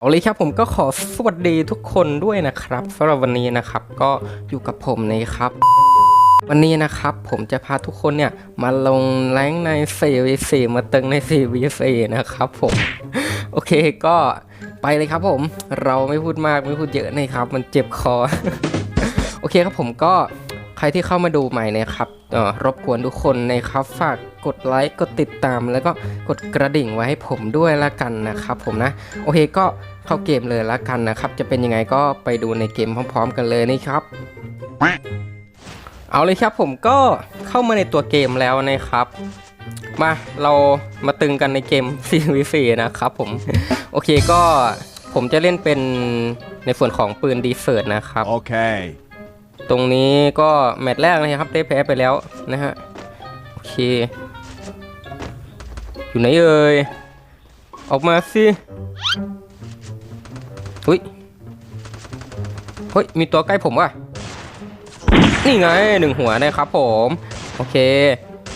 เอาเลยครับผมก็ขอสวัสดีทุกคนด้วยนะครับสำหรับวันนี้นะครับก็อยู่กับผมนะครับ วันนี้นะครับผมจะพาทุกคนเนี่ยมาลงแรงใน 4v4 มาตึงใน 4v4 นะครับผม โอเคก็ไปเลยครับผมเราไม่พูดมากไม่พูดเยอะนะครับ มันเจ็บคอ โอเคครับผมก็ ใครที่เข้ามาดูใหม่นะครับอ่อรบกวนทุกคนนะครับฝากกดไลค์กดติดตาม แล้วก็กดกระดิ่งไว้ให้ผมด้วยละกันนะครับผมนะโอเคก็เข้าเกมเลยละกันนะครับ จะเป็นยังไงก็ไปดูในเกมพร้อม ๆ กันเลยนี่ครับ เอาเลยครับผมก็เข้ามาในตัวเกมแล้วนะครับมาเรามาตึงกันในเกม 4v4 นะครับผม โอเคก็ผมจะเล่นเป็นในส่วนของปืนดีเซิร์ตนะครับ Okay. ตรงนี้ก็แมตช์แรกนะครับได้แพ้ไปแล้วนะฮะโอเค อยู่ไหนเอ่ยออกมาสิอุ้ยเฮ้ยมีตัวใกล้ผมว่ะนี่ไงหนึ่งหัวนะครับผม โอเค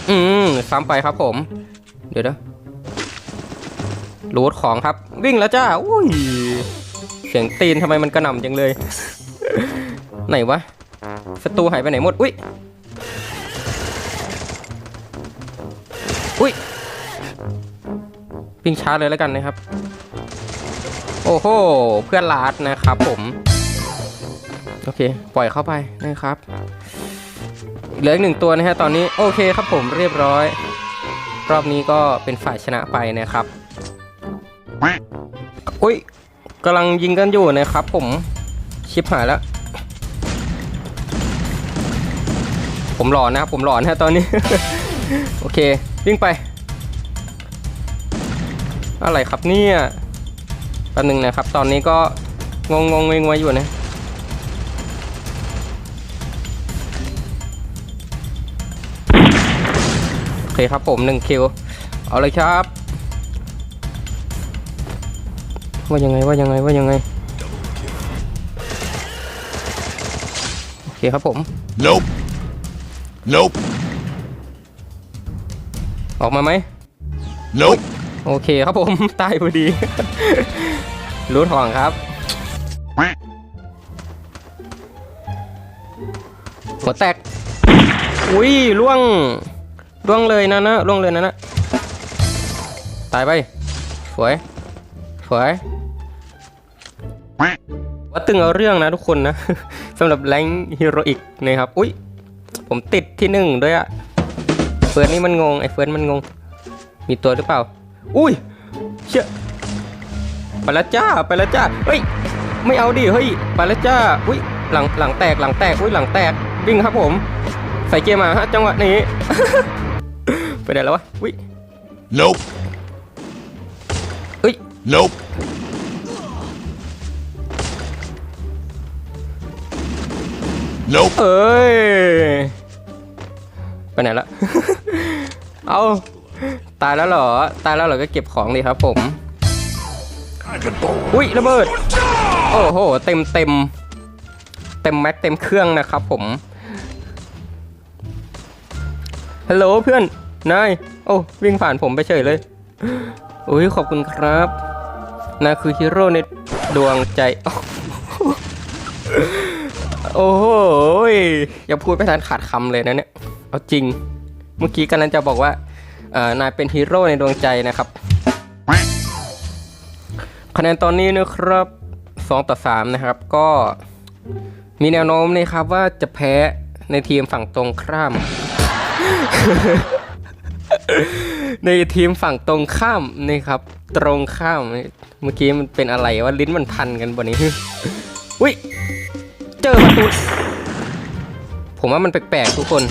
อืมซ้ำไปครับผม เดี๋ยวนะรูดของครับ วิ่งแล้วจ้าอุ้ยเสียงตีนทำไมมันกระหน่ำจังเลย ไหนวะ ศัตรูหายไปไหนหมด อุ้ย อุ้ยวิ่งช้าเลยแล้วกันนะครับ โอ้โห เพื่อนลาดนะครับผม โอเค ปล่อยเข้าไปนะครับ เหลืออีกหนึ่งตัวนะฮะตอนนี้ โอเคครับผมเรียบร้อย รอบนี้ก็เป็นฝ่ายชนะไปนะครับ อุ้ยกำลังยิงกันอยู่นะครับผม ชิปหายแล้ว ผมหลอนนะครับผมหลอนฮะตอนนี้ โอเค วิ่งไป อะไรครับเนี่ยแป๊บนึงนะครับ ตอนนี้ก็งงงงงงๆอยู่นะโอเคครับผมหนึ่งคิว เอาเลยครับ ว่ายังไงว่ายังไงว่ายังไงโอเคครับผม Nope. Nope. ออกมาไหม Nope. โอเคครับผม ตายพอดี รู้ทองครับ หัวแตก อุ้ยล่วงล่วงเลยนะนะล่วงเลยนะนะตายไปสวยสวยว่าตึงเอาเรื่องนะทุกคนนะสำหรับแรงฮีโรอีกนะครับ อุ้ย ผมติดที่หนึ่งด้วยอะเฟิร์นนี่มันงงไอ้เฟิร์นมันงง มีตัวหรือเปล่า อุ้ยเชี่ยไปแล้วจ้าไปแล้วจ้าเฮ้ยไม่เอาดิเฮ้ยไปแล้วจ้าอุ้ยหลังหลังแตกหลังแตกอุ้ยหลังแตกวิ่งครับผม ใส่เกียร์มาฮะจังหวะนี้ ไปไหนแล้ววะอุ้ย Nope. เฮ้ย Nope. Nope. เอ้ย ไปไหนละ เอาตายแล้วเหรอ ตายแล้วเหรอก็เก็บของดีครับผม อุ้ยระเบิด โอ้โห เต็มเต็ม เต็มแม็กเต็มเครื่องนะครับผม ฮัลโหลเพื่อน นาย โอ้วิ่งผ่านผมไปเฉยเลย อุ้ยขอบคุณครับนายคือฮีโร่ในดวงใจ โอ้โหยอย่าพูดไม่ทันขาดคำเลยนะเนี่ย เอาจริง เมื่อกี้กำลังจะบอกว่าเออนายเป็นฮีโร่ในดวงใจนะครับ คะแนนตอนนี้นะครับ2ต่อ3นะครับ ก็มีแนวโน้มนะครับว่าจะแพ้ในทีมฝั่งตรงข้าม ในทีมฝั่งตรงข้ามนี่ครับ ตรงข้าม เมื่อกี้มันเป็นอะไรว่าลิ้นมันพันกันบนนี้อุ้ยเจอประตูผมว่ามันแปลกๆทุกคน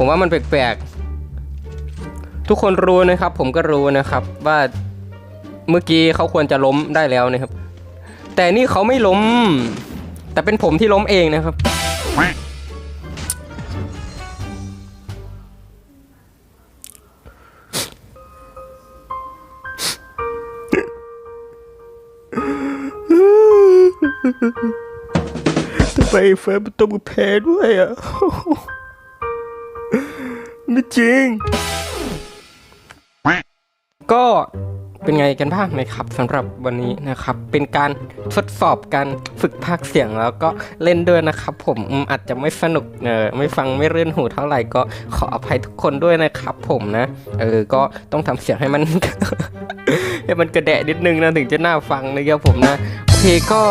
ผมว่ามันแปลกๆ ทุกคนรู้นะครับ ผมก็รู้นะครับว่าเมื่อกี้เขาควรจะล้มได้แล้วนะครับ แต่นี่เขาไม่ล้ม แต่เป็นผมที่ล้มเองนะครับ ทำไมเฟิร์นมันต้องแพ้ด้วยอะ ไม่จริง ก็เป็นไงกันบ้างนะครับสำหรับวันนี้นะครับ เป็นการทดสอบการฝึกพากเสียงแล้วก็เล่นด้วยนะครับ ผมอืมอาจจะไม่สนุกเออไม่ฟังไม่เรื่นหูเท่าไหร่ก็ขออภัยทุกคนด้วยนะครับ ผมนะ เออก็ต้องทำเสียงให้มัน ให้มันกระแดะนิดนึงนะถึงจะน่าฟังนะครับผมนะโอเคก็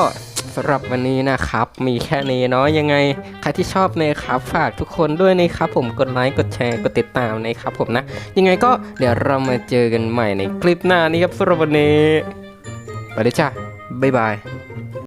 สำหรับวันนี้นะครับ มีแค่นี้เนาะยังไงใครที่ชอบนะครับฝากทุกคนด้วยนะครับผมกดไลค์กดแชร์กดติดตามนะครับผมนะ ยังไงก็เดี๋ยวเรามาเจอกันใหม่ในคลิปหน้านี้ครับสำหรับวันนี้ไปเลยจ้าบ๊ายบาย